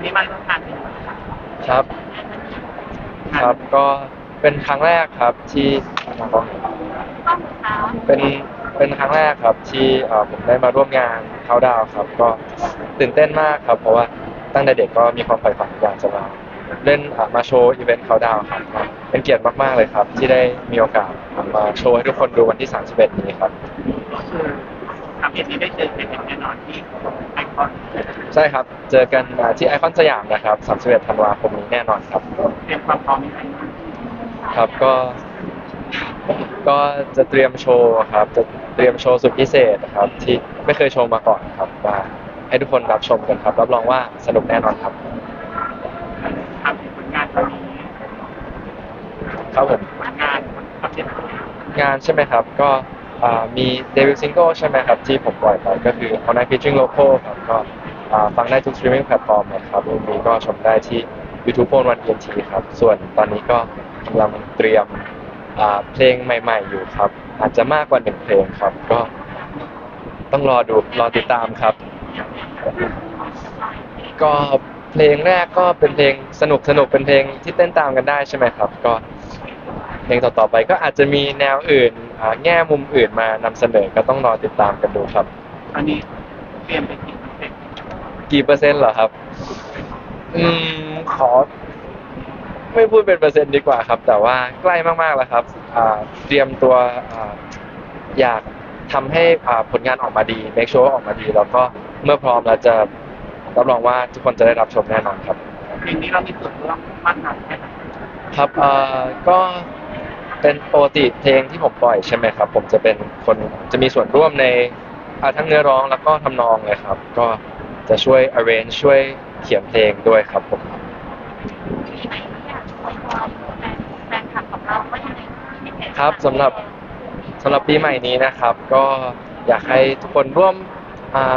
วันนี้มาร่วมงานครับ ครับก็เป็นครั้งแรกครับที่เป็นเป็นครั้งแรกครับ ที่เออผมได้มาร่วมงานเขาดาวครับ ก็ตื่นเต้นมากครับ เพราะว่าตั้งแต่เด็กก็มีความใฝ่ฝันอยากจะมาเล่นอะมาโชว์อีเวนต์เขาดาวครับเป็นเกียรติมาก ๆ เลยครับ ที่ได้มีโอกาสมาโชว์ให้ทุกคนดูวันที่ 31 นี้ครับ ทำเอ็นนี้ได้เจอกันแน่นอนที่ไอคอนใช่ครับ เจอกันอ่าที่ไอคอนสยามนะครับ31ธันวาคมนี้แน่นอนครับ เตรียมความพร้อมยังไงครับก็ก็จะเตรียมโชว์ครับ จะเตรียมโชว์สุดพิเศษครับ ที่ไม่เคยโชว์มาก่อนครับมาให้ทุกคนรับชมกันครับ รับรองว่าสนุกแน่นอนครับ ทำผลงานตอนนี้ครับผม ผลงานอัปเดตงานใช่ไหมครับ ก็อ่า มีเดบิวต์ซิงเกิลใช่ไหมครับที่ผมปล่อยไปก็คือ All Night Featuring Local ครับก็ฟังได้ทุก streaming platform นะครับรวมนี้ก็ชมได้ที่ YouTube Phone One ENT ครับ ส่วนตอนนี้ก็กำลังเตรียมเพลงใหม่ ๆ อยู่ครับ อาจจะมากกว่าหนึ่งเพลงครับ ก็ต้องรอดูรอติดตามครับ ก็เพลงแรกก็เป็นเพลงสนุกสนุกเป็นเพลงที่เต้นตามกันได้ใช่ไหมครับ ก็เพลงต่อๆไปก็อาจจะมีแนวอื่น แง่มุมอื่นมานำเสนอก็ต้องรอติดตามกันดูครับตอนนี้เตรียมไปกี่เปอร์เซ็นต์กี่เปอร์เซ็นต์เหรอครับ อืมขอ ไม่พูดเป็นเปอร์เซ็นต์ดีกว่าครับ แต่ว่าใกล้มากๆแล้วครับอ่าเตรียมตัวอ่าอยากทำให้อ่าผลงานออกมาดี make sure ว่าออกมาดี แล้วก็เมื่อพร้อมแล้วจะรับรองว่าทุกคนจะได้รับชมแน่นอนครับ เพลงนี้เรามีส่วนร่วมมากน้อยแค่ไหน ครับเอ่อก็ เป็นปกติเพลงที่ผมปล่อยใช่ไหมครับ ผมจะเป็นคนจะมีส่วนร่วมในทั้งเนื้อร้องแล้วก็ทำนองเลยครับ ก็จะช่วย arrange ช่วยเขียนเพลงด้วยครับผมความแฟนคลับของเราว่ายังไงที่เห็นครับสำหรับสำหรับปีใหม่นี้นะครับ ก็อยากให้ทุกคนร่วม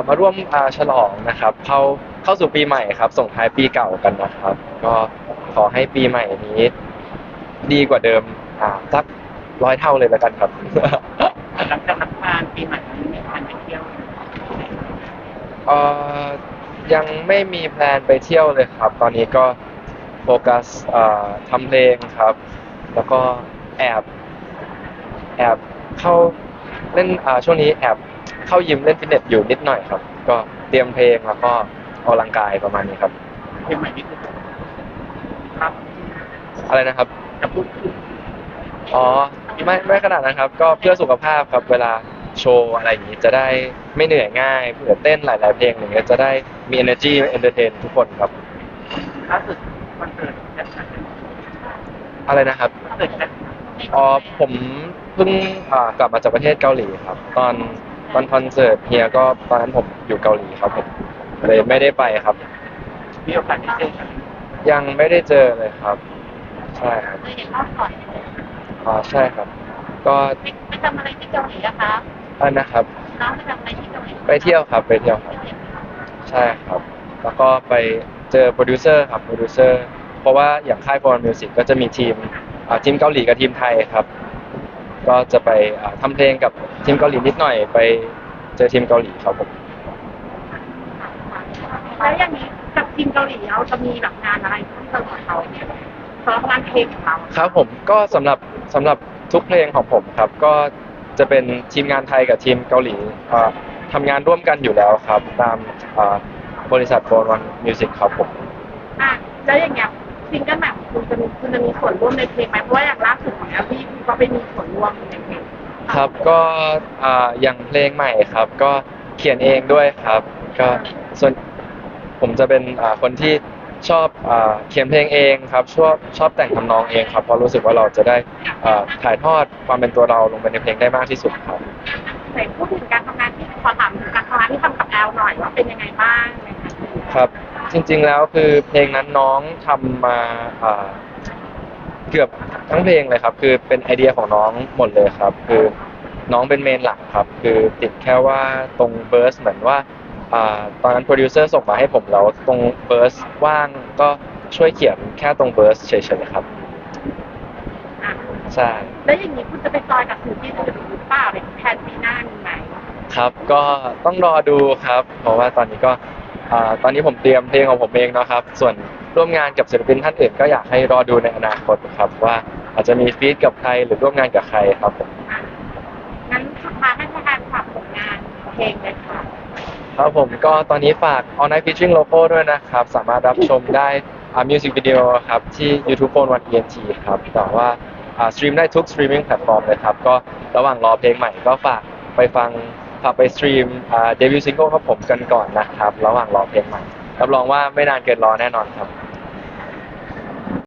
มาร่วมฉลองนะครับ เข้าเข้าสู่ปีใหม่ครับ ส่งท้ายปีเก่ากันนะครับ ก็ขอให้ปีใหม่นี้ ดีกว่าเดิม อ่าสักร้อยเท่าเลยแล้วกันครับ หลังจากรับงานปีใหม่นี้มีแผนไปเที่ยวเอ่อยังไม่มีแพลนไปเที่ยวเลยครับ ตอนนี้ก็โฟกัสเอ่อทำเพลงครับ แล้วก็แอบ แอบเข้าเล่นอ่าช่วงนี้แอบเข้ายิมเล่นฟิตเนสอยู่นิดหน่อยครับ ก็เตรียมเพลงแล้วก็ออกกำลังกายประมาณนี้ครับเพลงใหม่นี้คือครับ อะไรนะครับ จะพูดถึง อ๋อไม่ไม่ขนาดนั้นครับ ก็เพื่อสุขภาพครับเวลาโชว์อะไรอย่างนี้จะได้ไม่เหนื่อยง่ายเผื่อเต้นหลาย ๆ เพลงอย่างเงี้ยจะได้มี energy entertain ทุกคนครับล่าสุดวันเกิดแจ็คสันอะไรนะครับวันเกิดแจ็คอ๋อผมเพิ่งอ่ากลับมาจากประเทศเกาหลีครับ ตอนตอนคอนเสิร์ตเฮียก็ตอนนั้นผมอยู่เกาหลีครับผมเลยไม่ได้ไปครับ มีโอกาสได้เจอกันยังไม่ได้เจอเลยครับ ใช่ครับ เคยเห็นรอบก่อน อ๋อใช่ครับ ก็ไปไปทำอะไรที่เกาหลีอะคะอันนะครับ น้องไปทำอะไรที่เกาหลีไปเที่ยวครับ ไปเที่ยวครับ ใช่ครับ แล้วก็ไปเจอโปรดิวเซอร์ครับ โปรดิวเซอร์ เพราะว่าอย่างค่ายโฟร์มิวสิกก็จะมีทีมอ่าทีมเกาหลีกับทีมไทยครับ ก็จะไปอ่าทำเพลงกับทีมเกาหลีนิดหน่อย ไปเจอทีมเกาหลีครับผม แล้วอย่างนี้กับทีมเกาหลีเราจะมีแบบงานอะไรเพิ่มเติมกับเขาเนี่ย สำหรับงานเพลงของเราครับผมก็สำหรับสำหรับทุกเพลงของผมครับ ก็จะเป็นทีมงานไทยกับทีมเกาหลีอ่าทำงานร่วมกันอยู่แล้วครับ ตามอ่าบริษัทโฟร์วันมิวสิกครับผม อะแล้วอย่างเงี้ยซิงเกิลใหม่ของคุณจะมีคุณจะมีส่วนร่วมในเพลงไหมเพราะว่าอย่างล่าสุดของแอลพี่ก็ไปมีส่วนร่วมในเพลงครับก็อ่าอย่างเพลงใหม่ครับ ก็เขียนเองด้วยครับ ก็ส่วนผมจะเป็นอ่าคนที่ ชอบอ่าเขียนเพลงเองครับชอบชอบแต่งทำนองเองครับเพราะรู้สึกว่าเราจะได้อ่าถ่ายทอดความเป็นตัวเราลงไปในเพลงได้มากที่สุดครับไหนพูดถึงการทำงานที่ขอถามถึงการทำงานที่ทำกับแอลหน่อยว่าเป็นยังไงบ้างนะคะครับจริงๆแล้วคือเพลงนั้นน้องทำมาอ่าเกือบทั้งเพลงเลยครับ คือเป็นไอเดียของน้องหมดเลยครับ คือน้องเป็นเมนหลักครับ คือติดแค่ว่าตรงเบิร์สเหมือนว่าอ่า ตอนนั้นโปรดิวเซอร์ส่งมาให้ผมแล้วตรงเบิร์สว่างก็ช่วยเขียนแค่ตรงเบิร์สเฉยๆครับอะใช่แล้วอย่างนี้คุณจะไปจอยกับสื่อที่อื่นหรือเปล่าในแทนปีหน้ามีไหมครับ ก็ต้องรอดูครับ เพราะว่าตอนนี้ก็อ่าตอนนี้ผมเตรียมเพลงของผมเองเนาะครับ ส่วนร่วมงานกับศิลปินท่านอื่นก็อยากให้รอดูในอนาคตครับ ว่าอาจจะมีฟีดกับใครหรือร่วมงานกับใครครับผมอะงั้นสุดท้ายให้ทางการฝากผลงานเพลงเลยค่ะ ครับผมก็ตอนนี้ฝาก All Night Fishing Loco ด้วยนะครับ สามารถรับชมได้อ่ามิวสิกวิดีโอครับ ที่ YouTube Phone 1 ENT ครับ แต่ว่าอ่าสตรีมได้ทุกสตรีมมิ่งแพลตฟอร์มเลยครับ ก็ระหว่างรอเพลงใหม่ก็ฝากไปฟังฝากไปสตรีมอ่าเดบิวต์ซิงเกิลของผมกันก่อนนะครับ ระหว่างรอเพลงใหม่รับรองว่าไม่นานเกินรอแน่นอนครับ